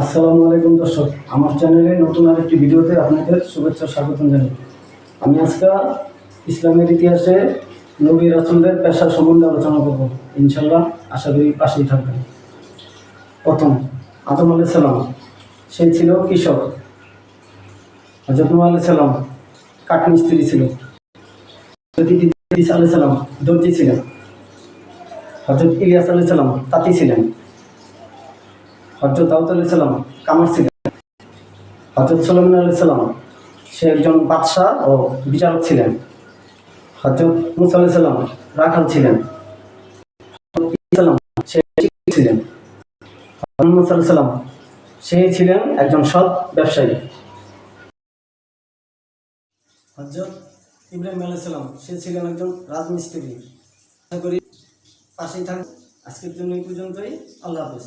আসসালামু আলাইকুম দর্শক, আমার চ্যানেলে নতুন আরেকটি ভিডিওতে আপনাদের শুভেচ্ছা, স্বাগতম জানাই। আমি আজকে ইসলামের ইতিহাসে নবী রাসুলদের পেশা সম্বন্ধে আলোচনা করব ইনশাল্লাহ আশা করি পাশেই থাকবেন। প্রথম, আদম আলাই সালাম, সে ছিল কৃষক। হজরত আলাই সালাম কাঠমিস্ত্রি ছিল। আলাই সালাম দর্জি ছিলেন। হজরত ইলিয়াস আলাই সালাম তাঁতি ছিলেন। হজরত দাউদ আলি সাল্লাম কামার ছিলেন। হজরত সালাম আলি সাল্লাম সে একজন বাদশাহ ও বিচারক ছিলেন। হজরত মুসা আলি সাল্লাম রাখাল ছিলেন। ছিলেন। সাল্লাম সে ছিলেন একজন সৎ ব্যবসায়ী। হজরত ইব্রাহিম আলাই সাল্লাম সে ছিলেন একজন রাজমিস্ত্রি। আশা করি পাশেই থাক আজকের জন্য এই পর্যন্তই। আল্লাহ হাফেজ।